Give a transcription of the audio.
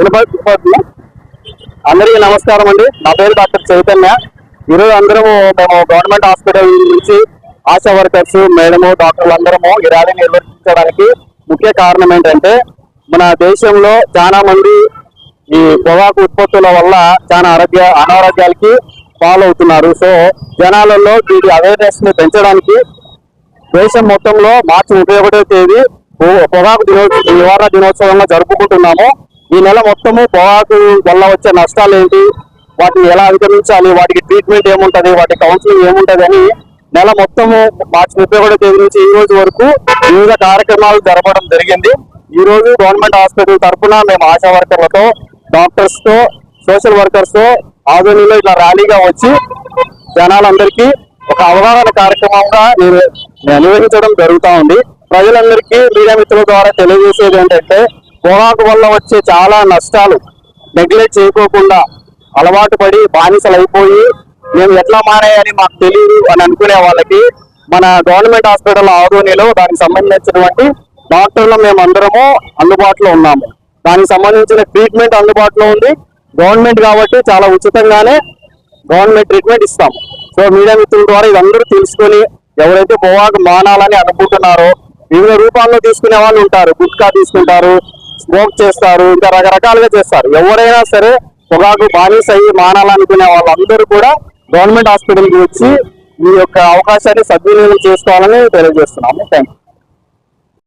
వినపడుతుంది అందరికీ నమస్కారం అండి. నా పేరు డాక్టర్ చైతన్య. ఈరోజు అందరము మేము గవర్నమెంట్ హాస్పిటల్ నుంచి ఆశా వర్కర్స్ మేడము డాక్టర్లు అందరము ఈ ర్యాలీ నిర్వహించడానికి ముఖ్య కారణం ఏంటంటే మన దేశంలో చాలా మంది ఈ పొగాకు ఉత్పత్తుల వల్ల చాలా ఆరోగ్య అనారోగ్యాలకి పాలవుతున్నారు. సో జనాలలో వీటి అవేర్నెస్ని పెంచడానికి దేశం మొత్తంలో మార్చి ముప్పై ఒకటో తేదీ పొగాకు దినోత్సవ నివారణ దినోత్సవంగా జరుపుకుంటున్నాము. ఈ నెల మొత్తము పొగాకు వల్ల వచ్చే నష్టాలు ఏంటి వాటిని ఎలా అధిగమించాలి? వాటికి ట్రీట్మెంట్ ఏముంటది? వాటి కౌన్సిలింగ్ ఏముంటది అని నెల మొత్తము మార్చి ముప్పై ఒకటో తేదీ నుంచి ఈ రోజు వరకు వివిధ కార్యక్రమాలు జరపడం జరిగింది. ఈ రోజు గవర్నమెంట్ హాస్పిటల్ తరఫున మేము ఆశా వర్కర్లతో డాక్టర్స్తో సోషల్ వర్కర్స్తో ఆధ్వర్యంలో ఇట్లా ర్యాలీగా వచ్చి జనాలందరికీ ఒక అవగాహన కార్యక్రమంగా నిర్వహించడం జరుగుతూ ఉంది. ప్రజలందరికీ మీడియా మిత్రుల ద్వారా తెలియజేసేది ఏంటంటే పొగాకు వల్ల వచ్చే చాలా నష్టాలు నెగ్లెక్ట్ చేయకోకుండా అలవాటు పడి బానిసలు అయిపోయి మేము ఎట్లా మారాయని మాకు తెలియదు అని అనుకునే వాళ్ళకి మన గవర్నమెంట్ హాస్పిటల్ ఆధోనిలో దానికి సంబంధించినటువంటి డాక్టర్లు మేము అందరము అందుబాటులో ఉన్నాము. దానికి సంబంధించిన ట్రీట్మెంట్ అందుబాటులో ఉంది. గవర్నమెంట్ కాబట్టి చాలా ఉచితంగానే గవర్నమెంట్ ట్రీట్మెంట్ ఇస్తాం సో మీడియా మిత్రుల ద్వారా ఇదందరూ తెలుసుకొని ఎవరైతే పొగాకు మానాలని అనుకుంటున్నారో వివిధ రూపాల్లో తీసుకునే వాళ్ళు ఉంటారు. గుట్కా తీసుకుంటారు స్మోక్ చేస్తారు ఇంకా రకరకాలుగా చేస్తారు. ఎవరైనా సరే పొగాకు బానిస అయ్యి మానాలనుకునే వాళ్ళందరూ కూడా గవర్నమెంట్ హాస్పిటల్కి వచ్చి ఈ యొక్క అవకాశాన్ని సద్వినియోగం చేసుకోవాలని తెలియజేస్తున్నాము. Thank you